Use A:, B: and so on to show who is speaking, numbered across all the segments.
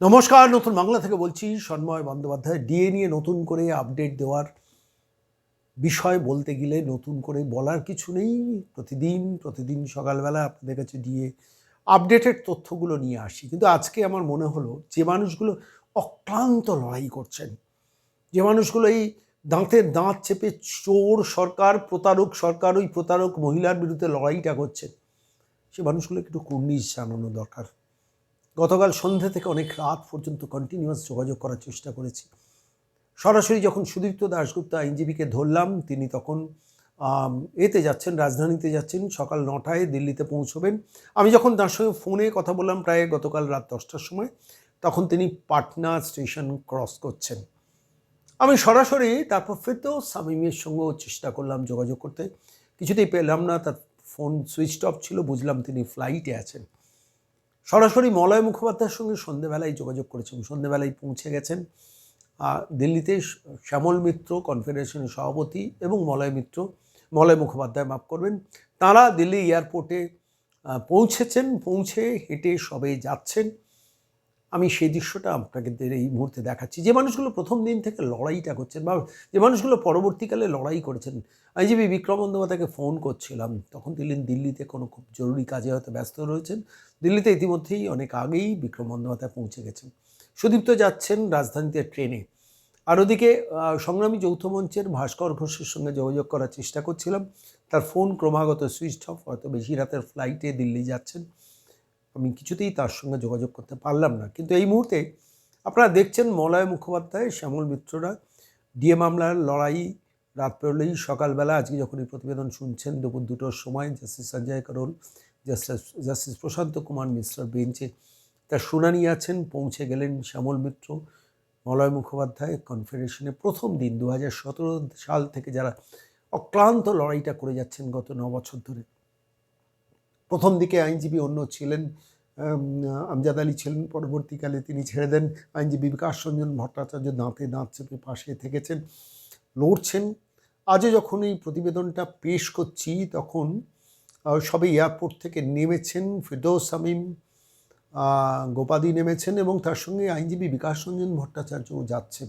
A: নমস্কার, নতুন বাংলা থেকে বলছি সন্ময় বন্দ্যোপাধ্যায়। ডিএ নিয়ে নতুন করে আপডেট দেওয়ার বিষয় বলতে গেলে নতুন করে বলার কিছু নেই। প্রতিদিন প্রতিদিন সকালবেলা আপনাদের কাছে ডিএ আপডেটেড তথ্যগুলো নিয়ে আসি। কিন্তু আজকে আমার মনে হলো, যে মানুষগুলো অক্লান্ত লড়াই করছেন, যে মানুষগুলো এই দাঁতের দাঁত চেপে চোর সরকার, প্রতারক সরকার, ওই প্রতারক মহিলার বিরুদ্ধে লড়াইটা করছেন, সে মানুষগুলো একটু কুর্নিশ জানানো দরকার। গতকাল সন্ধ্যা থেকে অনেক রাত পর্যন্ত কন্টিনিউয়াস যোগাযোগ করার চেষ্টা করেছি। সরাসরি যখন সুদীপ্ত দাশগুপ্ত আইনজীবীকে ধরলাম, তিনি তখন এতে যাচ্ছেন, রাজধানীতে যাচ্ছেন, সকাল নটায় দিল্লিতে পৌঁছবেন। আমি যখন তার সঙ্গে ফোনে কথা বললাম প্রায় গতকাল রাত দশটার সময়, তখন তিনি পাটনা স্টেশন ক্রস করছেন। আমি সরাসরি তারপর ফিরতেও সামিমের সঙ্গেও চেষ্টা করলাম যোগাযোগ করতে। কিছুতেই পেলাম না, তার ফোন সুইচ অফ ছিল, বুঝলাম তিনি ফ্লাইটে আছেন। সরাসরি মলয় মুখোপাধ্যায়ের সঙ্গে সন্ধেবেলায় যোগাযোগ করেছেন। সন্ধেবেলায় পৌঁছে গেছেন। দিল্লিতে শ্যামল মিত্র কনফেডারেশনের সভাপতি এবং মলয় মিত্র, মলয় মুখোপাধ্যায় মাফ করবেন। তারা দিল্লি এয়ারপোর্টে পৌঁছেছেন। পৌঁছে হেঁটে সবে যাচ্ছেন। আমি সেই দৃশ্যটা আপনাকে এই মুহূর্তে দেখাচ্ছি। যে মানুষগুলো প্রথম দিন থেকে লড়াইটা করছেন বা যে মানুষগুলো পরবর্তীকালে লড়াই করেছেন আইজিবি বিক্রম বন্দ্যোপাধ্যায়কে ফোন করছিলাম, তখন তিনি দিল্লিতে কোনো খুব জরুরি কাজে হয়তো ব্যস্ত রয়েছেন। দিল্লিতে ইতিমধ্যেই অনেক আগেই বিক্রম বন্দ্যোপাধ্যায় পৌঁছে গেছেন। সুদীপ্ত যাচ্ছেন রাজধানীতে ট্রেনে। আর ওদিকে সংগ্রামী যৌথ মঞ্চের ভাস্কর ঘোষের সঙ্গে যোগাযোগ করার চেষ্টা করছিলাম। তার ফোন ক্রমাগত সুইচ অফ হয়তো বেশি রাতের ফ্লাইটে দিল্লি যাচ্ছেন। আমি কিছুতেই তার সঙ্গে যোগাযোগ করতে পারলাম না। কিন্তু এই মুহূর্তে আপনারা দেখছেন মলয় মুখোপাধ্যায়, শ্যামল মিত্ররা, ডিএ মামলার লড়াই রাত পেরোলেই সকালবেলা, আজকে যখন এই প্রতিবেদন শুনছেন, দুপুর দুটোর সময় justice Sanjay Karol, justice justice Prashant Kumar মিশ্রার বেঞ্চে তার শুনানি আছেন, পৌঁছে গেলেন শ্যামল মিত্র, মলয় মুখোপাধ্যায় কনফেডারেশনে প্রথম দিন দু হাজার সতেরো সাল থেকে যারা অক্লান্ত লড়াইটা করে যাচ্ছেন গত ন বছর ধরে। প্রথম দিকে আইনজীবী অন্য ছিলেন আমজাদ আলী ছিলেন, পরবর্তীকালে তিনি ছেড়ে দেন। আইনজীবী বিকাশ রঞ্জন ভট্টাচার্য দাঁতে দাঁত চেপে পাশে থেকেছেন, লড়ছেন। আজও যখন এই প্রতিবেদনটা পেশ করছি, তখন সবে এয়ারপোর্ট থেকে নেমেছেন ফিরদৌস সামিম গোপাদি নেমেছেন এবং তার সঙ্গে আইনজীবী বিকাশ রঞ্জন ভট্টাচার্যও যাচ্ছেন।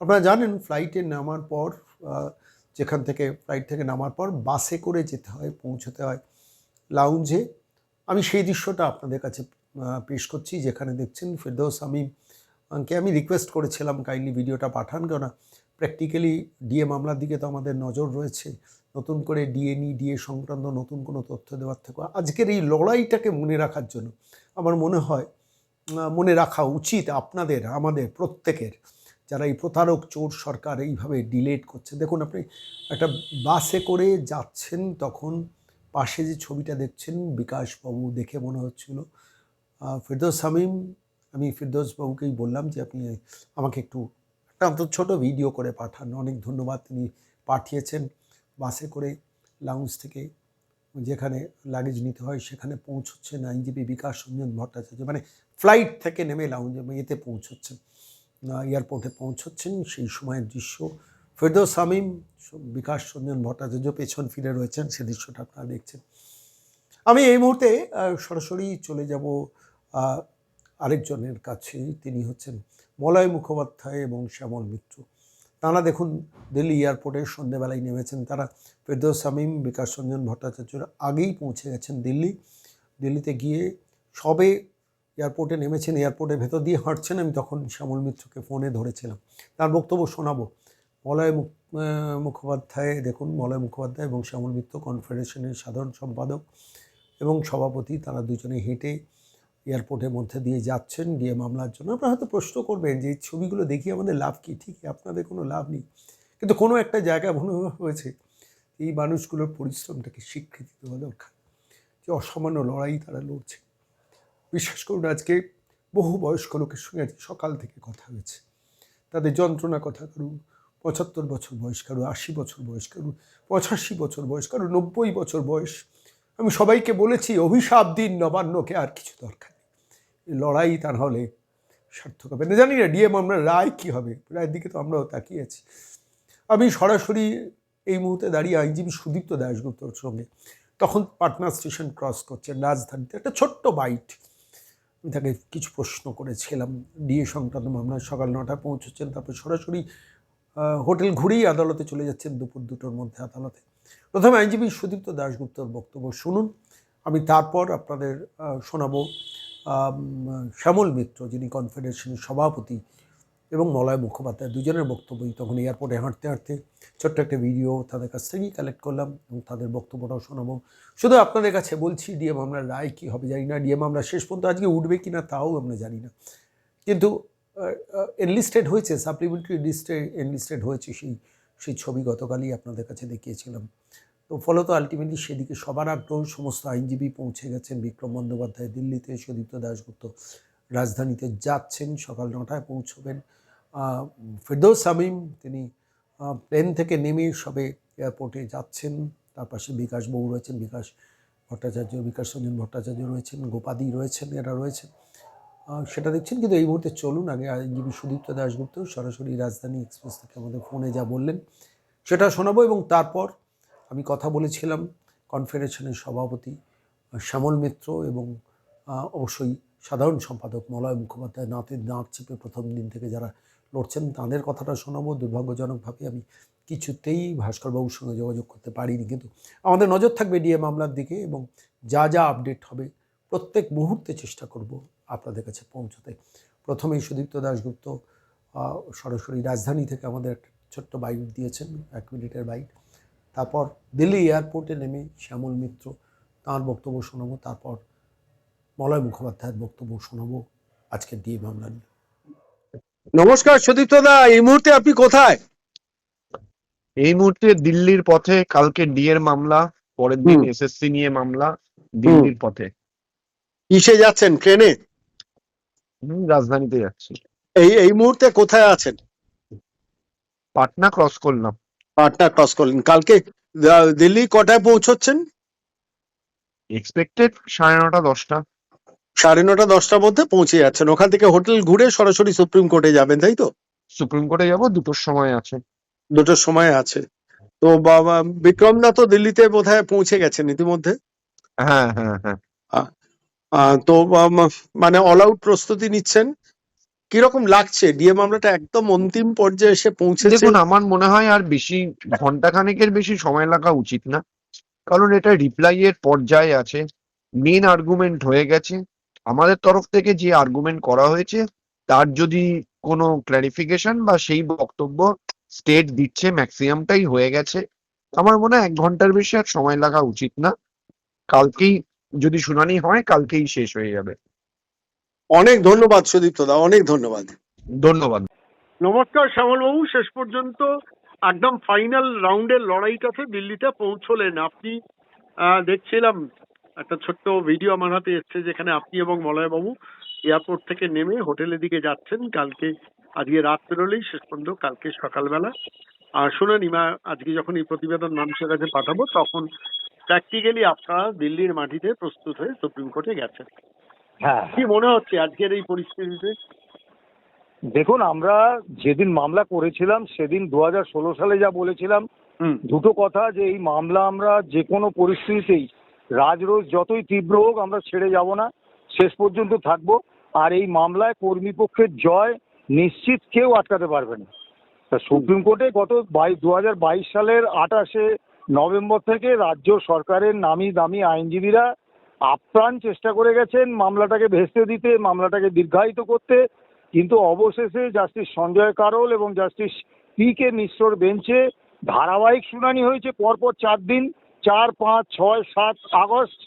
A: আপনারা জানেন, ফ্লাইটে নামার পর যেখান থেকে, ফ্লাইট থেকে নামার পর বাসে করে যেতে হয়, পৌঁছতে হয়। লাউঞ্জে আমি সেই দৃশ্যটা আপনাদের কাছে পেশ করছি, যেখানে দেখছেন ফেরদৌস আমিমকে আমি রিকোয়েস্ট করেছিলাম কাইন্ডলি ভিডিওটা পাঠান কেননা প্র্যাকটিক্যালি ডিএ মামলার দিকে তো আমাদের নজর রয়েছে। নতুন করে ডিএনই ডিএ সংক্রান্ত নতুন কোনো তথ্য দেওয়ার থেকে, আজকের এই লড়াইটাকে মনে রাখার জন্য আমার মনে হয় মনে রাখা উচিত আপনাদের, আমাদের প্রত্যেকের, যারা এই প্রতারক চোর সরকার এইভাবে ডিলেট করছে। দেখুন, আপনি একটা বাসে করে যাচ্ছেন তখন পাশে যে ছবিটা দেখছেন বিকাশবাবু দেখে মনে হচ্ছিল। ফিরদৌস শামীম, আমি ফিরদৌস বাবুকেই বললাম যে আপনি আমাকে একটু একটা অন্তত ছোটো ভিডিও করে পাঠান। অনেক ধন্যবাদ তিনি পাঠিয়েছেন। বাসে করে লাউঞ্জ থেকে যেখানে লাগেজ নিতে হয় সেখানে পৌঁছচ্ছেন আইনজীবী বিকাশ রঞ্জন ভট্টাচার্য। মানে ফ্লাইট থেকে নেমে লাউঞ্জে এতে পৌঁছচ্ছেন। এয়ারপোর্টে পৌঁছচ্ছেন। সেই সময়ের দৃশ্য ফেরদৌস শামীম, বিকাশ রঞ্জন ভট্টাচার্য পেছন ফিরে রয়েছেন, সে দৃশ্যটা আপনারা দেখছেন। আমি এই মুহূর্তে সরাসরি চলে যাব আরেকজনের কাছে। তিনি হচ্ছেন মলয় মুখোপাধ্যায় এবং শ্যামল মিত্র। তাঁরা দেখুন, দিল্লি এয়ারপোর্টে সন্ধেবেলায় নেমেছেন তারা। ফেরদৌস শামীম, বিকাশ রঞ্জন ভট্টাচার্যর আগেই পৌঁছে গেছেন দিল্লি। দিল্লিতে গিয়ে সবে এয়ারপোর্টে নেমেছেন, এয়ারপোর্টের ভেতর দিয়ে হাঁটছেন। আমি তখন শ্যামল মিত্রকে ফোনে ধরেছিলাম। তার বক্তব্য শোনাবো। মলয় মুখ মুখোপাধ্যায়, দেখুন মলয় মুখোপাধ্যায় এবং শ্যামল মিত্র কনফেডারেশনের সাধারণ সম্পাদক এবং সভাপতি, তারা দুজনে হেঁটে এয়ারপোর্টের মধ্যে দিয়ে যাচ্ছেন, গিয়ে মামলার জন্য। আপনারা হয়তো প্রশ্ন করবেন যে এই ছবিগুলো দেখি আমাদের লাভ কী? ঠিকই আপনাদের কোনো লাভ নেই। কিন্তু কোনো একটা জায়গা মনে হয়েছে, এই মানুষগুলোর পরিশ্রমটাকে স্বীকৃতি দেওয়া দরকার, যে অসামান্য লড়াই তারা লড়ছে। বিশ্বাস করুন, আজকে বহু বয়স্ক লোকের সঙ্গে আজকে সকাল থেকে কথা হয়েছে। তাদের যন্ত্রণা কথা কারু পঁচাত্তর বছর বয়স, কারু আশি বছর বয়স, কারু পঁচাশি বছর বয়স, কারু নব্বই বছর বয়স। আমি সবাইকে বলেছি, অভিশাপ দিন নবান্নকে, আর কিছু দরকার লড়াই তার হলে সার্থক হবে। না জানি না, ডিএম আমরা রায় কী হবে? রায়ের দিকে তো আমরাও তাকিয়ে আছি। আমি সরাসরি এই মুহূর্তে দাঁড়িয়ে আইনজীবী সুদীপ্ত দাশগুপ্তর সঙ্গে তখন পাটনা স্টেশন ক্রস করছেন রাজধানীতে। একটা ছোট্ট বাইট। আমি তাকে কিছু প্রশ্ন করেছিলাম। ডিএ সংক্রান্ত মামলায় সকাল নটায় পৌঁছচ্ছেন তারপর সরাসরি হোটেল ঘুরেই আদালতে চলে যাচ্ছেন দুপুর দুটোর মধ্যে আদালতে। প্রথমে আইনজীবী সুদীপ্ত দাশগুপ্তর বক্তব্য শুনুন। আমি তারপর আপনাদের শোনাব শ্যামল মিত্র, যিনি কনফেডারেশনের সভাপতি এবং মলয় মুখোপাধ্যায়, দুজনের বক্তব্যই তখন এয়ারপোর্টে হাঁটতে হাঁটতে ছোট্ট একটা ভিডিও তাদের কাছ থেকেই কালেক্ট করলাম এবং তাদের বক্তব্যটাও শোনাবো। শুধু আপনাদের কাছে বলছি, ডিএম আমরা রায় কী হবে জানি না। ডিএম আমরা শেষ পর্যন্ত আজকে উঠবে কি না তাও আমরা জানি না। কিন্তু এনলিস্টেড হয়েছে সাপ্লিমেন্টারি লিস্টে এনলিস্টেড হয়েছে সেই সেই ছবি গতকালই আপনাদের কাছে দেখিয়েছিলাম। তো ফলত আলটিমেটলি সেদিকে সবার আগ্রহ, সমস্ত আইনজীবী পৌঁছে গেছেন। বিক্রম বন্দ্যোপাধ্যায় দিল্লিতে, সুদীপ্ত দাশগুপ্ত রাজধানীতে যাচ্ছেন, সকাল নটায় পৌঁছবেন। ফেরদৌস শামীম, তিনি প্লেন থেকে নেমে সবে এয়ারপোর্টে যাচ্ছেন। তার পাশে বিকাশ বউ রয়েছেন, বিকাশ ভট্টাচার্য, বিকাশ রঞ্জন ভট্টাচার্য রয়েছেন, গোপাদি রয়েছেন, এরা রয়েছেন। সেটা দেখছেন, কিন্তু এই মুহূর্তে চলুন, আগে আইনজীবী সুদীপ্ত দাশগুপ্ত সরাসরি রাজধানী এক্সপ্রেস থেকে আমাদের ফোনে যা বললেন, সেটা শোনাবো এবং তারপর আমি কথা বলেছিলাম কনফেডারেশনের সভাপতি শ্যামল মিত্র এবং অবশ্যই সাধারণ সম্পাদক মলয় মুখোপাধ্যায় নাতে দাঁত চেপে প্রথম দিন থেকে যারা লড়ছেন, তাদের কথাটা শোনাবো। দুর্ভাগ্যজনকভাবে আমি কিছুতেই ভাস্করবাবুর সঙ্গে যোগাযোগ করতে পারিনি, কিন্তু আমাদের নজর থাকবে ডিএ মামলার দিকে এবং যা যা আপডেট হবে, প্রত্যেক মুহূর্তে চেষ্টা করব আপনাদের কাছে পৌঁছতে। প্রথমেই সুদীপ্ত দাশগুপ্ত আহ, সরাসরি রাজধানী থেকে আমাদের একটা ছোট্ট বাইক দিয়েছেন এক মিনিটের বাইক। তারপর দিল্লি এয়ারপোর্টে নেমে শ্যামল মিত্র তাঁর বক্তব্য শোনাবো। তারপর মলয় মুখোপাধ্যায়ের বক্তব্য শোনাবো আজকের ডিএ মামলা নিয়ে। নমস্কার সুদীপ্ত দা এই মুহূর্তে আপনি কোথায়?
B: এই মুহূর্তে দিল্লির পথে কালকে ডিএর মামলা পরের দিন এসএসসি নিয়ে মামলা দিল্লির পথে।
A: কিসে যাচ্ছেন ট্রেনে?
B: রাজধানীতে যাচ্ছি।
A: এই এই মুহূর্তে কোথায় আছেন?
B: পাটনা ক্রস করলাম।
A: পাটনা ক্রস করলেন। কালকে দিল্লি কটায় পৌঁছচ্ছেন?
B: এক্সপেক্টেড সাড়ে নটা দশটা।
A: সাড়ে নটা দশটার মধ্যে পৌঁছে যাচ্ছেন। ওখান থেকে হোটেল ঘুরে সরাসরি সুপ্রিম কোর্টে যাবেন তাই তো?
B: সুপ্রিম কোর্টে যাব দুটোর সময় আছে।
A: দুটোর সময় আছে। তো বাবা বিক্রমদা তো দিল্লিতে বোধহয় পৌঁছে গেছেন ইতিমধ্যে?
B: হ্যাঁ হ্যাঁ হ্যাঁ।
A: তো মানে অল আউট প্রস্তুতি নিচ্ছেন। কীরকম লাগছে? ডিএ মামলাটা একদম অন্তিম পর্যায়ে এসে পৌঁছেছে।
B: দেখুন, আমার মনে হয় আর বেশি ঘণ্টা খানেকের বেশি সময় লাগা উচিত না। কারণ এটা রিপ্লাই এর পর্যায়ে আছে। মেন আর্গুমেন্ট হয়ে গেছে। আমাদের তরফ থেকে যে আর্গুমেন্ট করা হয়েছে, তার যদি কোনো ক্ল্যারিফিকেশন বা সেই বক্তব্য স্টেট দিচ্ছে ম্যাক্সিমামটাই হয়ে গেছে। আমার মনে হয় এক ঘণ্টার বেশি আর সময় লাগা উচিত না। কালকেই যদি শুনানি হয় কালকেই শেষ হয়ে যাবে।
A: অনেক ধন্যবাদ সুদীপ্ত দা অনেক ধন্যবাদ।
B: ধন্যবাদ।
C: নমস্কার শ্যামলবাবু শেষ পর্যন্ত একদম ফাইনাল রাউন্ডের লড়াইটাতে দিল্লিতে পৌঁছলেন। আপনি আহ, দেখছিলাম একটা ছোট্ট ভিডিও আমার হাতে এসছে যেখানে আপনি এবং মলয়বাবু এয়ারপোর্ট থেকে নেমে হোটেলের দিকে যাচ্ছেন। কালকে আজকে রাত পেরোলেই শেষ পর্যন্ত কালকে সকালবেলা। আর শুনে নিমা আজকে যখন এই প্রতিবেদন মানুষের কাছে পাঠাবো তখন প্র্যাকটিক্যালি আপনারা দিল্লির মাটিতে প্রস্তুত হয়ে সুপ্রিম কোর্টে গেছেন।
D: হ্যাঁ।
C: কি মনে হচ্ছে আজকের এই পরিস্থিতিতে?
D: দেখুন আমরা যেদিন মামলা করেছিলাম সেদিন দু হাজার ষোলো সালে যা বলেছিলাম
C: হুম।
D: দুটো কথা যে এই মামলা আমরা যে কোনো পরিস্থিতিতেই রাজরোজ যতই তীব্র হোক আমরা ছেড়ে যাব না শেষ পর্যন্ত থাকব। আর এই মামলায় কর্মীপক্ষের জয় নিশ্চিত কেউ আটকাতে পারবে না। তা সুপ্রিম কোর্টে গত দু হাজার বাইশ সালের আঠাশে নভেম্বর থেকে রাজ্য সরকারের নামি দামি আইনজীবীরা আপ্রাণ চেষ্টা করে গেছেন মামলাটাকে ভেস্তে দিতে, মামলাটাকে দীর্ঘায়িত করতে কিন্তু অবশেষে জাস্টিস সঞ্জয় কারোল এবং জাস্টিস পি কে মিশ্রর বেঞ্চে ধারাবাহিক শুনানি হয়েছে পরপর চার দিন, চার, পাঁচ, ছয়, সাত আগস্ট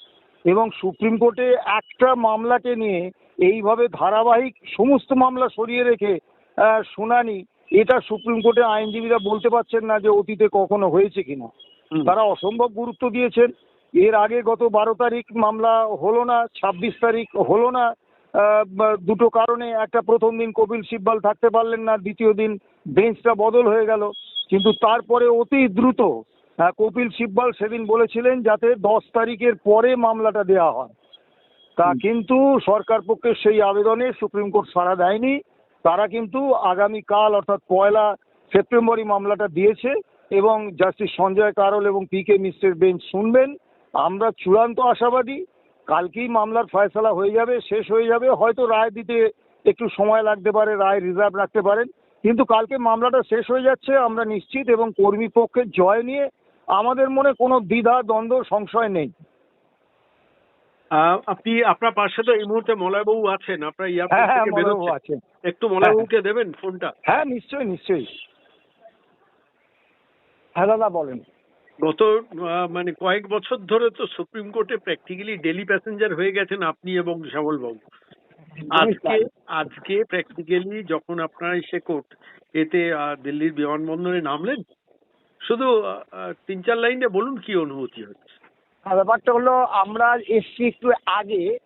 D: এবং সুপ্রিম কোর্টে একটা মামলাকে নিয়ে এইভাবে ধারাবাহিক সমস্ত মামলা সরিয়ে রেখে শুনানি, এটা সুপ্রিম কোর্টে আইনজীবীরা বলতে পারছেন না যে অতীতে কখনো হয়েছে কিনা। তারা অসম্ভব গুরুত্ব দিয়েছেন। এর আগে গত বারো তারিখ মামলা হলো না ছাব্বিশ তারিখ হলো না। দুটো কারণে একটা প্রথম দিন কপিল সিব্বাল থাকতে পারলেন না দ্বিতীয় দিন বেঞ্চটা বদল হয়ে গেল। কিন্তু তারপরে অতি দ্রুত কপিল সিব্বাল সেদিন বলেছিলেন যাতে দশ তারিখের পরে মামলাটা দেওয়া হয়। তা কিন্তু সরকার পক্ষের সেই আবেদনে সুপ্রিম কোর্ট সাড়া দেয়নি। তারা কিন্তু আগামীকাল অর্থাৎ পয়লা সেপ্টেম্বরই মামলাটা দিয়েছে। এবং জাস্টিস সঞ্জয় কারল এবং পি কে মিশ্রের বেঞ্চ শুনবেন। আমরা চূড়ান্ত আশাবাদী
E: কালকেই মামলার ফয়সলা হয়ে যাবে শেষ হয়ে যাবে হয়তো রায় দিতে একটু সময় লাগতে পারে রায় রিজার্ভ রাখতে পারেন। কিন্তু কালকে মামলাটা শেষ হয়ে যাচ্ছে আমরা নিশ্চিত এবং কর্মী পক্ষের জয় নিয়ে আমাদের মনে কোনো দ্বিধা দ্বন্দ্ব সংশয় নেই।
C: আপনি আপনার পাশে তো এই মুহূর্তে মলয়বাবু আছেন আপনার
E: হ্যাঁ
C: এয়ারপোর্ট
E: হ্যাঁ
C: থেকে বেরোচ্ছেন একটু মলয়বাবুকে দেবেন ফোনটা?
E: হ্যাঁ নিশ্চয়ই নিশ্চয়ই। হ্যাঁ দাদা বলেন।
C: গত মানে কয়েক বছর ধরে তো সুপ্রিম কোর্টে প্র্যাকটিক্যালি ডেলি প্যাসেঞ্জার হয়ে গেছেন আপনি এবং শ্যামল বাবু আজকে আজকে প্র্যাকটিক্যালি যখন আপনারা এসে কোর্ট এতে দিল্লির বিমানবন্দরে নামলেন শুধু তিন চার লাইনে বলুন কি অনুভূতি হচ্ছে?
E: আর ব্যাপারটা হলো আমরা এসছি একটু আগে।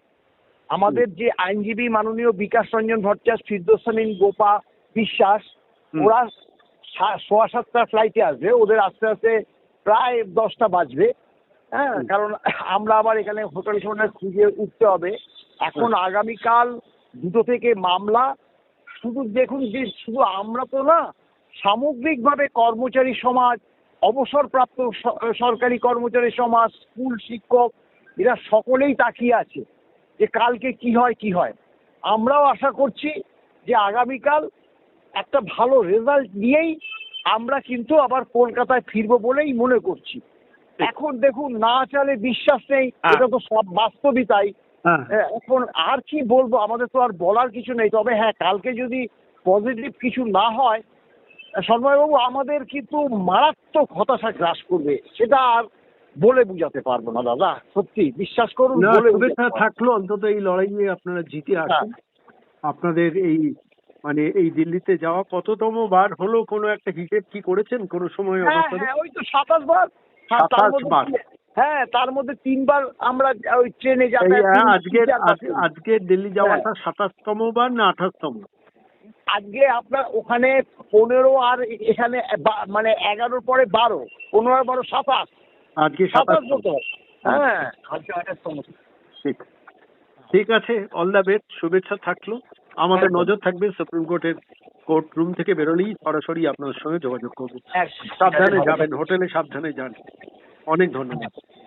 E: আমাদের যে আইনজীবী মাননীয় বিকাশ রঞ্জন ভট্টাচার্য ফিরদোসানিন গোপা বিশ্বাস। ওরা সা- সোয়া সাতটা ফ্লাইটে আসবে ওদের আস্তে আস্তে প্রায় দশটা বাজবে। হ্যাঁ কারণ আমরা আবার এখানে হোটেল সোটেল খুঁজে উঠতে হবে। এখন আগামীকাল দুটো থেকে মামলা। শুধু দেখুন যে শুধু আমরা তো না সামগ্রিকভাবে কর্মচারী সমাজ অবসরপ্রাপ্ত সরকারি কর্মচারী সমাজ স্কুল শিক্ষক এরা সকলেই তাকিয়ে আছে যে কালকে কি হয় কি হয়। আমরাও আশা করছি যে আগামীকাল একটা ভালো রেজাল্ট নিয়েই আমরা কিন্তু আবার কলকাতায় ফিরবো বলেই মনে করছি। এখন দেখুন না চালে বিশ্বাস নেই
C: হ্যাঁ।
E: এটা তো সব বাস্তবই তাই
C: হ্যাঁ।
E: হ্যাঁ, এখন আর কি বলব আমাদের তো আর বলার কিছু নেই। তবে হ্যাঁ কালকে যদি পজিটিভ কিছু না হয় সন্ময়বাবু আমাদের কিন্তু মারাত্মক হতাশা গ্রাস করবে। সেটা আর বলে বুঝাতে পারব না দাদা। সত্যি বিশ্বাস করুন।
C: থাকল অন্তত এই লড়াইয়ে আপনারা জিতে আসুন। আপনাদের এই মানে এই দিল্লিতে যাওয়া কততম বার হলো? কোনো একটা হিসেব কি করেছেন কোনো সময়
E: হ্যাঁ হ্যাঁ ওই তো সাতাশ বার। হ্যাঁ, তার
C: 27
E: মধ্যে
C: বার।
E: হ্যাঁ তার মধ্যে তিনবার আমরা ওই ট্রেনে
C: আজকের
E: তিন চারবার
C: আজ-
E: করি।
C: আজকের দিল্লি যাওয়াটা সাতাশতম বার না আঠাশতম?
E: আজকে আপনার ওখানে পনেরো আর এখানে মানে এগারোর পরে বারো পনেরো আর বারো সাতাশ।
C: আজকে
E: সাতাশ মতো হ্যাঁ। আজকে আঠাশতম।
C: ঠিক। ঠিক আছে অল দ্য বেস্ট শুভেচ্ছা থাকল। আমাদের নজর থাকবে সুপ্রিম কোর্টের কোর্ট রুম থেকে বেরোলেই সরাসরি আপনার সঙ্গে যোগাযোগ করব। সাবধানে যাবেন হোটেলে সাবধানে যান। অনেক ধন্যবাদ।